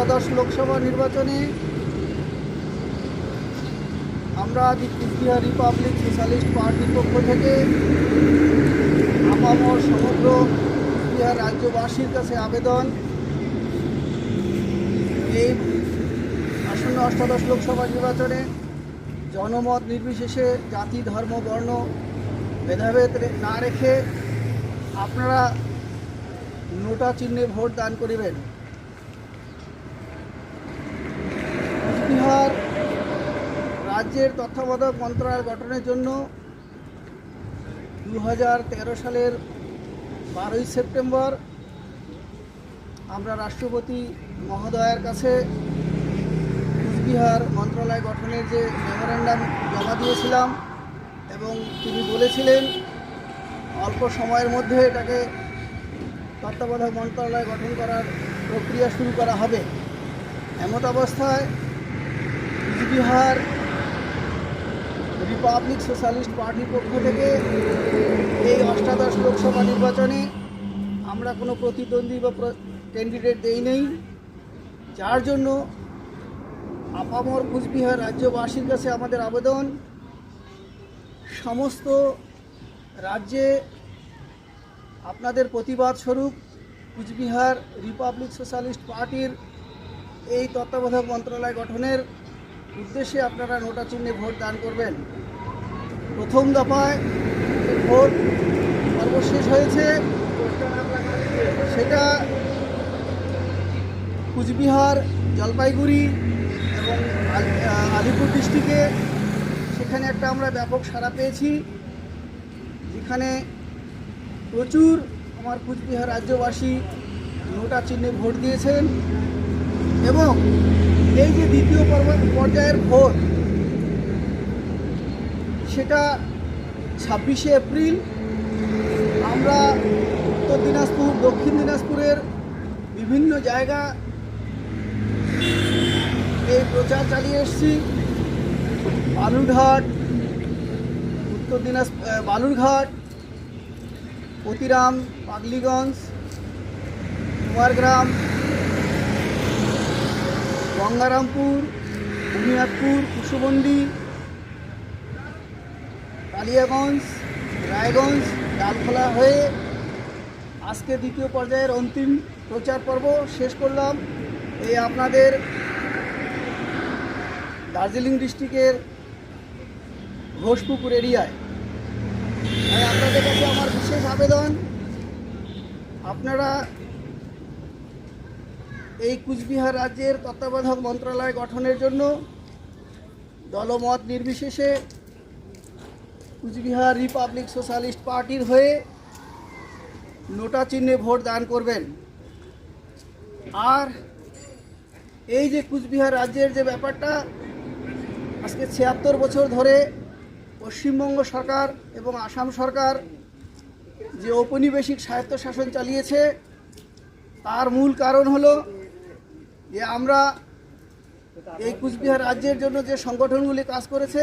অষ্টাদশ লোকসভা নির্বাচনে আমরা কুচবিহার রিপাবলিক সোশ্যালিস্ট পার্টির পক্ষ থেকে আপামর সমগ্র কুচবিহার রাজ্যবাসীর কাছে আবেদন। এই আসন্ন অষ্টাদশ লোকসভা নির্বাচনে জনমত নির্বিশেষে জাতি, ধর্ম, বর্ণ, ভেদাভেদ না রেখে আপনারা নোটা চিহ্নে ভোট দান করিবেন কুচবিহার রাজ্যের তত্ত্বাবধায়ক মন্ত্রণালয় গঠনের জন্য দু হাজার তেরো সালের বারোই সেপ্টেম্বর আমরা রাষ্ট্রপতি মহোদয়ের কাছে কুচবিহার মন্ত্রণালয় গঠনের যে মেমোরেন্ডাম জমা দিয়েছিলাম এবং তিনি বলেছিলেন, অল্প সময়ের মধ্যে এটাকে তত্ত্বাবধায়ক মন্ত্রণালয় গঠন করার প্রক্রিয়া শুরু করা হবে। এমত অবস্থায় কুচবিহার রিপাবলিক সোশ্যালিস্ট পার্টির পক্ষ থেকে এই অষ্টাদশ লোকসভা নির্বাচনে আমরা কোনো প্রতিদ্বন্দ্বী বা ক্যান্ডিডেট দেই নেই। যার জন্য আপামর কুচবিহার রাজ্যবাসীর কাছে আমাদের আবেদন, সমস্ত রাজ্যে আপনাদের প্রতিবাদ স্বরূপ কুচবিহার রিপাবলিক সোশ্যালিস্ট পার্টির এই তত্ত্বাবধায়ক মন্ত্রণালয় গঠনের উদ্দেশ্যে আপনারা নোটা চিহ্নে ভোট দান করবেন। প্রথম দফায় ভোট সর্বশেষ হয়েছে, সেটা কুচবিহার, জলপাইগুড়ি এবং আল- আলিপুর ডিস্ট্রিক্টে। সেখানে একটা আমরা ব্যাপক সাড়া পেয়েছি। যেখানে প্রচুর আমার কুচবিহার রাজ্যবাসী নোটা চিহ্নে ভোট দিয়েছেন। এবং এই যে দ্বিতীয় পর্যায়ের ভোট, সেটা ছাব্বিশে এপ্রিল। আমরা উত্তর দিনাজপুর, দক্ষিণ দিনাজপুরের বিভিন্ন জায়গা এই প্রচার চালিয়ে এসেছি। বালুরঘাট, উত্তর দিনাজপুর বালুরঘাট পতিরাম পাগলিগঞ্জ কুমারগ্রাম গঙ্গারামপুর বুনিয়াদপুর কুশবন্ডি কালিয়াগঞ্জ, রায়গঞ্জ, ডালখোলা হয়ে আজকে দ্বিতীয় পর্যায়ের অন্তিম প্রচার পর্ব শেষ করলাম। এই আপনাদের দার্জিলিং ডিস্ট্রিক্টের ঘোষপুকুর এরিয়ায়। আপনাদের কাছে আমার বিশেষ আবেদন, আপনারা এই কুচবিহার রাজ্যের তত্ত্বাবধায়ক মন্ত্রণালয় গঠনের জন্য দলমত নির্বিশেষে কুচবিহার রিপাবলিক সোশ্যালিস্ট পার্টির হয়ে নোটা চিহ্নে ভোট দান করবেন। আর এই যে কুচবিহার রাজ্যের যে ব্যাপারটা, আজকে ছিয়াত্তর বছর ধরে পশ্চিমবঙ্গ সরকার এবং আসাম সরকার যে ঔপনিবেশিক স্বায়ত্তশাসন চালিয়েছে, তার মূল কারণ হলো যে আমরা এই কুচবিহার রাজ্যের জন্য যে সংগঠনগুলি কাজ করেছে,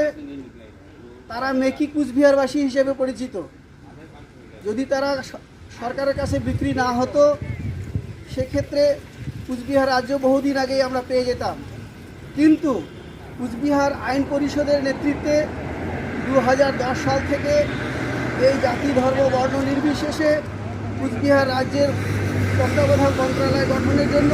তারা মেকি কুচবিহারবাসী হিসেবে পরিচিত। যদি তারা সরকারের কাছে বিক্রি না হতো, সেক্ষেত্রে কুচবিহার রাজ্য বহুদিন আগেই আমরা পেয়ে যেতাম। কিন্তু কুচবিহার আইন পরিষদের নেতৃত্বে দু হাজার দশ সাল থেকে এই জাতি ধর্ম বর্ণ নির্বিশেষে কুচবিহার রাজ্যের তত্ত্বাবধায়ক মন্ত্রণালয় গঠনের জন্য